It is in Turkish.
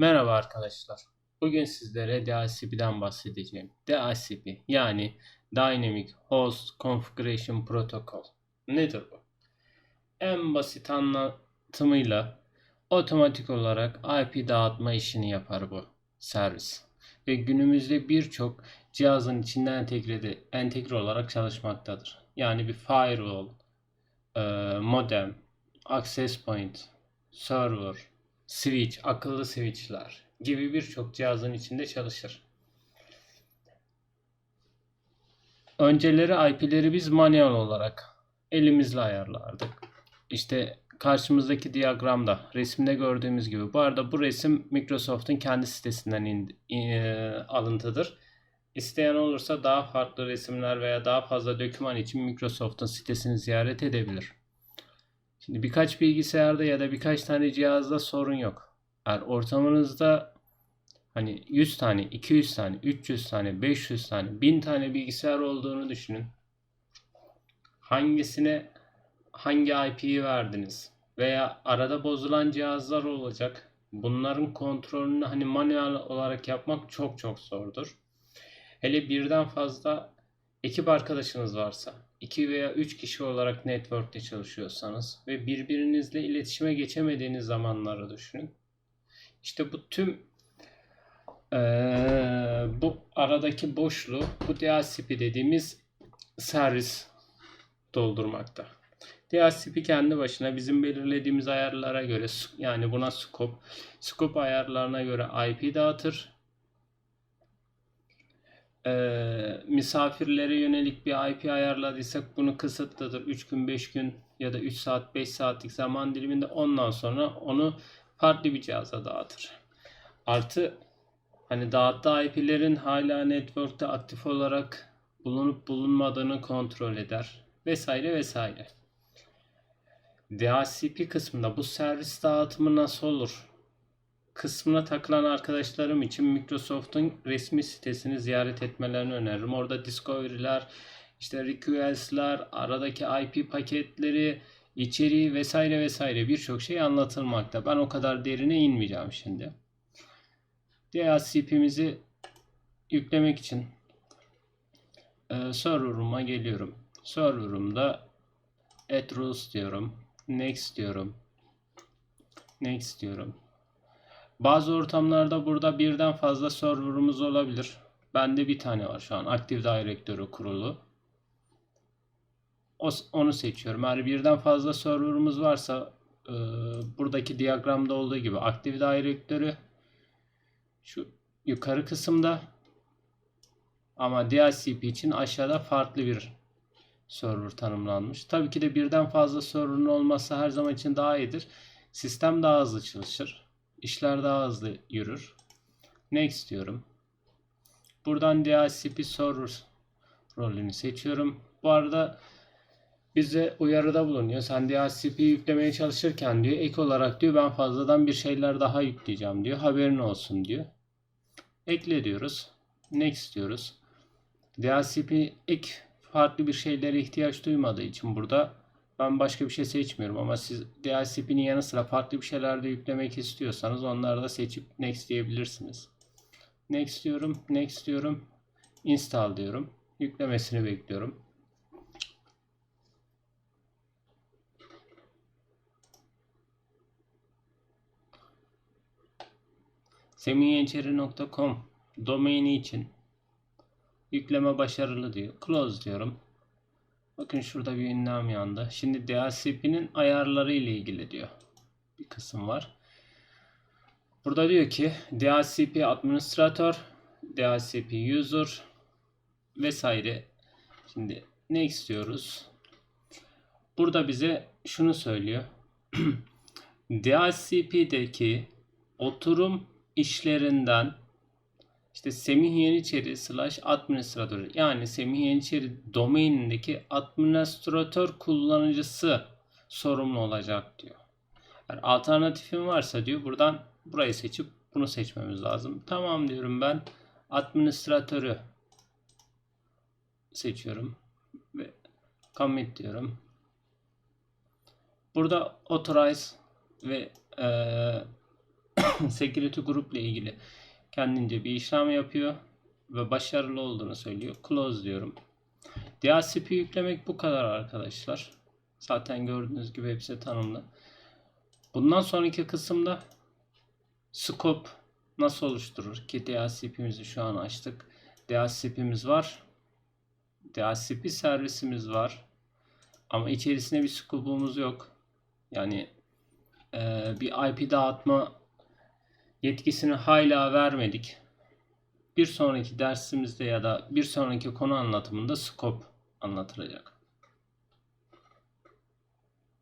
Merhaba arkadaşlar. Bugün sizlere DHCP'den bahsedeceğim. DHCP yani Dynamic Host Configuration Protocol. Nedir bu? En basit anlatımıyla otomatik olarak IP dağıtma işini yapar bu servis. Ve günümüzde birçok cihazın içinde entegre, entegre olarak çalışmaktadır. Yani bir firewall, modem, access point, server, switch, akıllı switchler gibi birçok cihazın içinde çalışır. Önceleri IP'leri biz manuel olarak elimizle ayarlardık. İşte karşımızdaki diyagramda resimde gördüğümüz gibi. Bu arada bu resim Microsoft'un kendi sitesinden in, e, alıntıdır. İsteyen olursa daha farklı resimler veya daha fazla doküman için Microsoft'un sitesini ziyaret edebilir. Şimdi birkaç bilgisayarda ya da birkaç tane cihazda sorun yok. Eğer ortamınızda hani 100 tane, 200 tane, 300 tane, 500 tane, 1000 tane bilgisayar olduğunu düşünün. Hangisine hangi IP'yi verdiniz? Veya arada bozulan cihazlar olacak. Bunların kontrolünü hani manuel olarak yapmak çok çok zordur. Hele birden fazla ekip arkadaşınız varsa, 2 veya 3 kişi olarak network'te çalışıyorsanız ve birbirinizle iletişime geçemediğiniz zamanları düşünün. İşte bu tüm ee, bu aradaki boşluğu bu DHCP dediğimiz servis doldurmakta. DHCP kendi başına bizim belirlediğimiz ayarlara göre yani buna scope, scope ayarlarına göre IP dağıtır. Ee, misafirlere yönelik bir IP ayarladıysak bunu kısıtlıdır. 3 gün 5 gün ya da 3 saat 5 saatlik zaman diliminde ondan sonra onu farklı bir cihaza dağıtır. Artı hani dağıttığı IP'lerin hala network'te aktif olarak bulunup bulunmadığını kontrol eder vesaire vesaire. DHCP kısmında bu servis dağıtımı nasıl olur? Kısmına takılan arkadaşlarım için Microsoft'un resmi sitesini ziyaret etmelerini öneririm. Orada discovery'ler, işte request'ler, aradaki IP paketleri, içeriği vesaire vesaire birçok şey anlatılmakta. Ben o kadar derine inmeyeceğim şimdi. DHCP'mizi yüklemek için e, server'ıma geliyorum. Server'ımda add rules diyorum. Next diyorum. Next diyorum. Bazı ortamlarda burada birden fazla server'ımız olabilir. Bende bir tane var şu an. Active Directory kurulu. Onu seçiyorum. Eğer birden fazla server'ımız varsa e, buradaki diyagramda olduğu gibi Active Directory şu yukarı kısımda ama DHCP için aşağıda farklı bir server tanımlanmış. Tabii ki de birden fazla server'ın olması her zaman için daha iyidir. Sistem daha hızlı çalışır. İşler daha hızlı yürür. Next diyorum. Buradan DHCP server rolünü seçiyorum. Bu arada bize uyarıda bulunuyor. Sen DHCP yüklemeye çalışırken diyor ek olarak diyor ben fazladan bir şeyler daha yükleyeceğim diyor. Haberin olsun diyor. Ekle diyoruz. Next diyoruz. DHCP ek farklı bir şeylere ihtiyaç duymadığı için burada ben başka bir şey seçmiyorum ama siz DHCP'nin yanı sıra farklı bir şeyler de yüklemek istiyorsanız onları da seçip next diyebilirsiniz. Next diyorum, next diyorum, install diyorum. Yüklemesini bekliyorum. semihyençeri.com domaini için yükleme başarılı diyor. Close diyorum. Bakın şurada bir ünlem yandı. Şimdi DHCP'nin ayarları ile ilgili diyor. Bir kısım var. Burada diyor ki DHCP administrator, DHCP user vesaire. Şimdi ne istiyoruz? Burada bize şunu söylüyor. DHCP'deki oturum işlerinden işte Semih Yeniçeri slash administratör yani Semih Yeniçeri domainindeki administratör kullanıcısı sorumlu olacak diyor. Yani alternatifim varsa diyor buradan burayı seçip bunu seçmemiz lazım. Tamam diyorum ben administratörü seçiyorum ve commit diyorum. Burada authorize ve e, security group ile ilgili kendince bir işlem yapıyor ve başarılı olduğunu söylüyor. Close diyorum. DHCP yüklemek bu kadar arkadaşlar. Zaten gördüğünüz gibi hepsi tanımlı. Bundan sonraki kısımda scope nasıl oluşturur ki DHCP'mizi şu an açtık. DHCP'miz var. DHCP servisimiz var. Ama içerisinde bir scope'umuz yok. Yani eee, bir IP dağıtma yetkisini hala vermedik. Bir sonraki dersimizde ya da bir sonraki konu anlatımında scope anlatılacak.